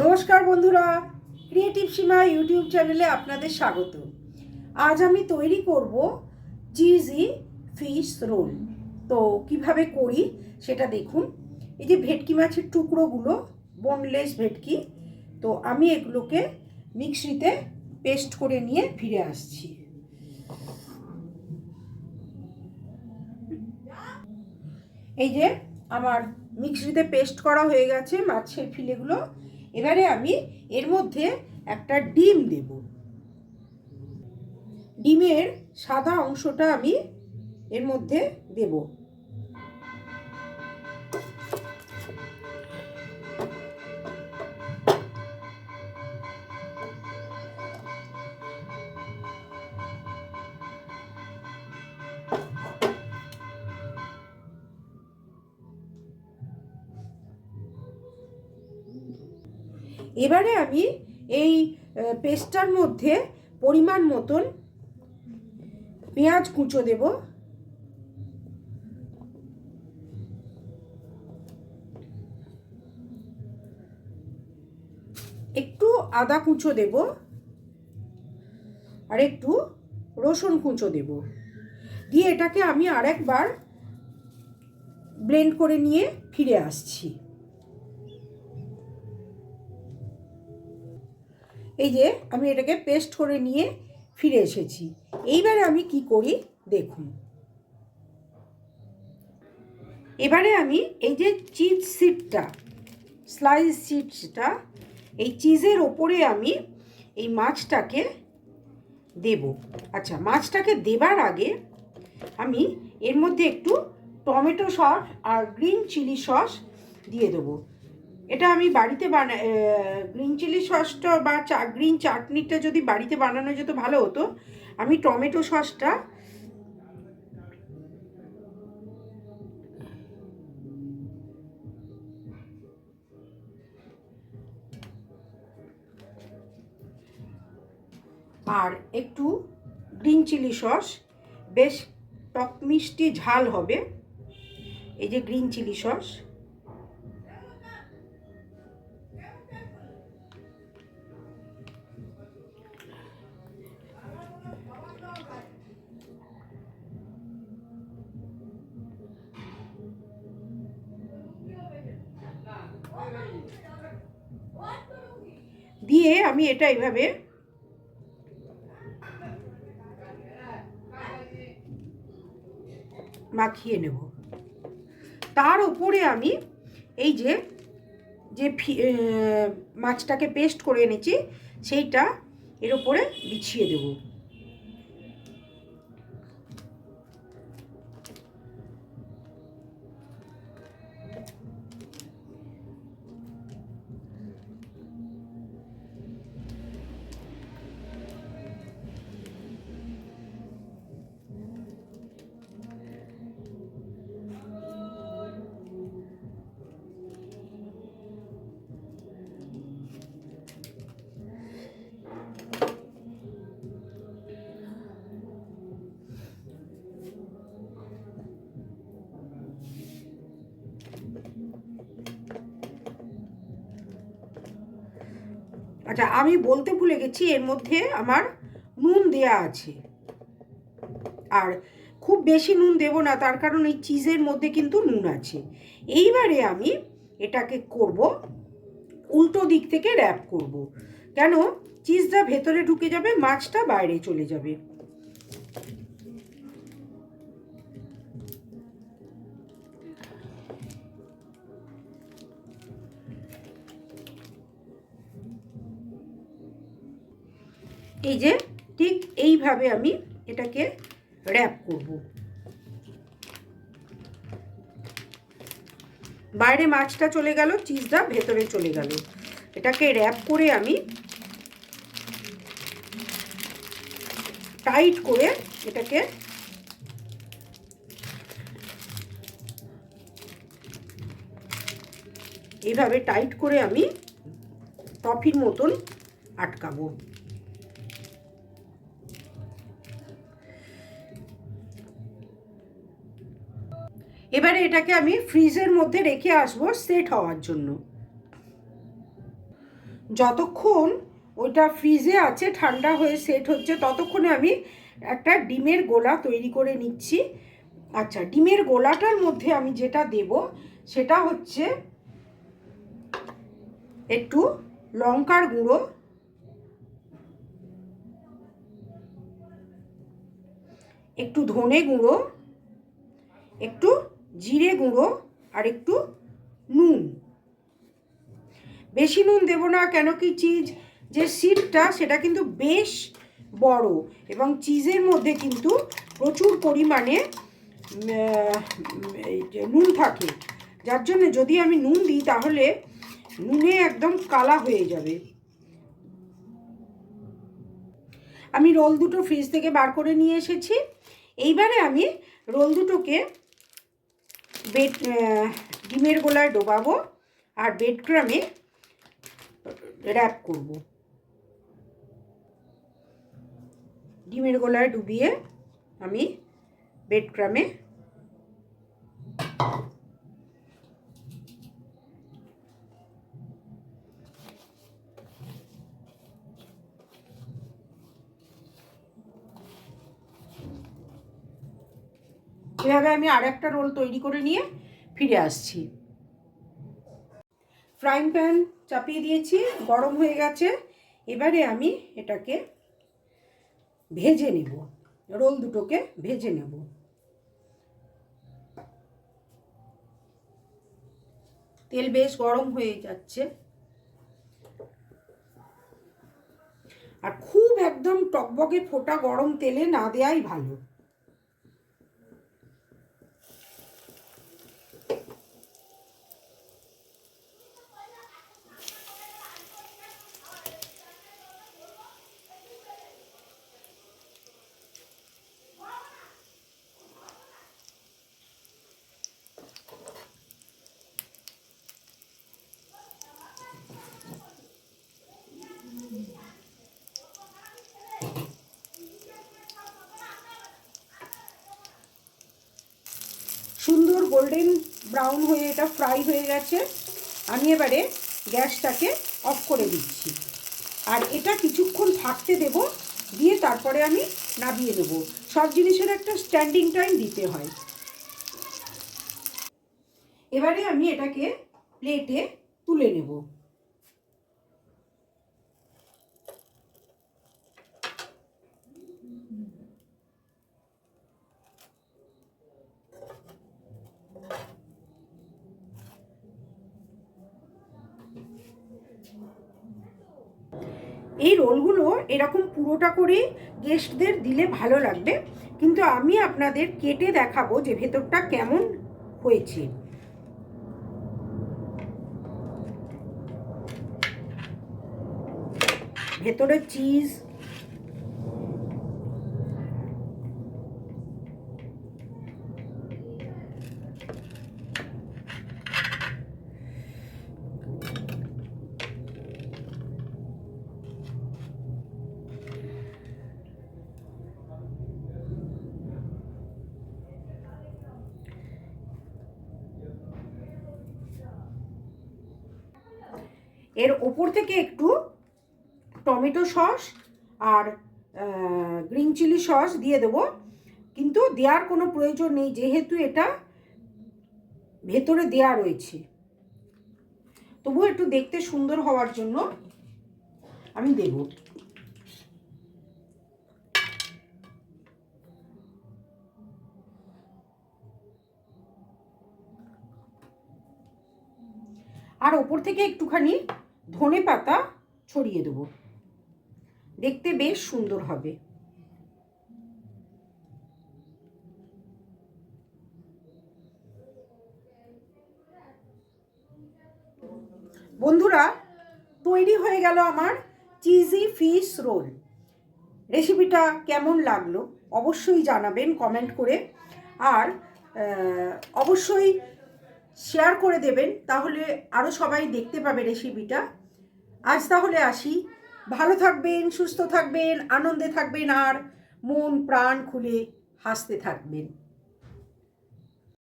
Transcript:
নমস্কার বন্ধুরা ক্রিয়েটিভ সীমা ইউটিউব চ্যানেলে আপনাদের স্বাগত। আজ আমি তৈরি করব চিজি ফিশ রোল তো কীভাবে করি সেটা দেখুন। এই যে ভেটকি মাছের টুকরোগুলো বোনলেস ভেটকি, তো আমি এগুলোকে মিক্সিতে পেস্ট করে নিয়ে ফিরে আসছি। এই যে আমার মিক্সিতে পেস্ট করা হয়ে গেছে মাছের ফিলেগুলো। এবারে আমি এর মধ্যে একটা ডিম দেব। ডিমের সাদা অংশটা আমি এর মধ্যে দেব। এবারে আমি এই পেস্টটার মধ্যে পরিমাণ মতন পেঁয়াজ কুচো দেব। একটু আদা কুচো দেব আর একটু রসুন কুচো দেব। দিয়ে এটাকে আমি আরেকবার ব্লেন্ড করে নিয়ে ফিরে আসছি। এই যে আমি এটাকে পেস্ট করে নিয়ে ফিরে এসেছি। এইবারে আমি কি করি দেখুন। এবারে আমি এই যে চিজ সিটটা স্লাইস চিজটা এই চিজের ওপরে আমি এই মাছটাকে দেব। আচ্ছা মাছটাকে দেবার আগে আমি এর মধ্যে একটু টমেটো সস আর গ্রিন চিলি সস দিয়ে দেবো। এটা আমি বাড়িতে বানা গ্রিন চিলি সসটা বা চা গ্রিন চাটনিটা যদি বাড়িতে বানানো যেত ভালো হতো। আমি টমেটো সসটা আর একটু গ্রিন চিলি সস বেশ টক মিষ্টি ঝাল হবে। এই যে গ্রিন চিলি সস দিয়ে আমি এটা এইভাবে মাখিয়ে নেব। তার উপরে আমি এই যে যে মাছটাকে পেস্ট করে এনেছি, সেইটা এর উপরে বিছিয়ে দেব। আচ্ছা আমি বলতে ভুলে গেছি, এর মধ্যে আমার নুন দেয়া আছে। আর খুব বেশি নুন দেব না, তার কারণ এই চিজের মধ্যে কিন্তু নুন আছে। এইবারে আমি এটাকে করব, উল্টো দিক থেকে র্যাপ করব। কেন? চিজটা ভেতরে ঢুকে যাবে, মাছটা বাইরে চলে যাবে। এই যে ঠিক এইভাবে আমি এটাকে র্যাপ করব। বাইরে মাছটা চলে গেল চিজটা ভেতরে চলে গেল। এটাকে র্যাপ করে আমি টাইট করে এটাকে এইভাবে টাইট করে আমি টফির মতন আটকাবো। এটাকে আমি ফ্রিজের মধ্যে রেখে আসব সেট হওয়ার জন্য। যতক্ষণ ওইটা ফ্রিজে আছে, ঠান্ডা হয়ে সেট হচ্ছে, ততক্ষণে আমি একটা ডিমের গোলা তৈরি করে নিচ্ছি। আচ্ছা ডিমের গোলাটার মধ্যে আমি যেটা দেব সেটা হচ্ছে একটু লঙ্কার গুঁড়ো। একটু ধনে গুঁড়ো। একটু জিরে গুঁড়ো আর একটু নুন। বেশি নুন দেবো না, কেন কি চিজ যে সিটটা সেটা কিন্তু বেশ বড় এবং চিজের মধ্যে কিন্তু প্রচুর পরিমাণে নুন থাকে। যার জন্য যদি আমি নুন দিই তাহলে নুনে একদম কালা হয়ে যাবে। আমি রোল দুটো ফ্রিজ থেকে বার করে নিয়ে এসেছি। এইবারে আমি রোল দুটোকে বেড ডিমের গোলায় ডোবাবো আর বেড ক্রামে র্যাপ করব। ডিমের গোলায় ডুবিয়ে আমি বেড এভাবে আমি আর একটা রোল তৈরি করে নিয়ে ফিরে আসছি। ফ্রাইং প্যান চাপিয়ে দিয়েছি, গরম হয়ে গেছে। এবারে আমি এটাকে ভেজে নেব, রোল দুটোকে ভেজে নেব। তেল বেশ গরম হয়ে যাচ্ছে। আর খুব একদম টকবকে ফোটা গরম তেলে না দেওয়াই ভালো। গোল্ডেন ব্রাউন হয়ে, এটা ফ্রাই হয়ে গেছে। আমি এবারে গ্যাসটাকে অফ করে দিচ্ছি। আর এটা কিছুক্ষণ থাকতে দেব, দিয়ে তারপরে আমি নাবিয়ে দেবো সব জিনিসের একটা স্ট্যান্ডিং টাইম দিতে হয়। এবারে আমি এটাকে প্লেটে তুলে নেব। এই রোলগুলো এরকম পুরোটা করে গেস্টদের দিলে ভালো লাগবে। কিন্তু আমি আপনাদের কেটে দেখাবো যে ভেতরটা কেমন হয়েছে। ভেতরে চিজ এর ওপর থেকে একটু টমেটো সস আর গ্রিন চিলি সস দিয়ে দেবো। কিন্তু দেওয়ার কোনো প্রয়োজন নেই, যেহেতু এটা ভেতরে দেয়া রয়েছে। তবুও একটু দেখতে সুন্দর হওয়ার জন্য আমি দেব। আর ওপর থেকে একটুখানি ধনে পাতা ছড়িয়ে দেবো। দেখতে বেশ সুন্দর হবে। বন্ধুরা, তৈরি হয়ে গেল আমার চিজি ফিশ রোল রেসিপিটা কেমন লাগল? অবশ্যই জানাবেন কমেন্ট করে। আর অবশ্যই শেয়ার করে দেবেন, তাহলে আরও সবাই দেখতে পাবে রেসিপিটা আজ তাহলে আসি। ভালো থাকবেন, সুস্থ থাকবেন, আনন্দে থাকবেন আর মন প্রাণ খুলে হাসতে থাকবেন।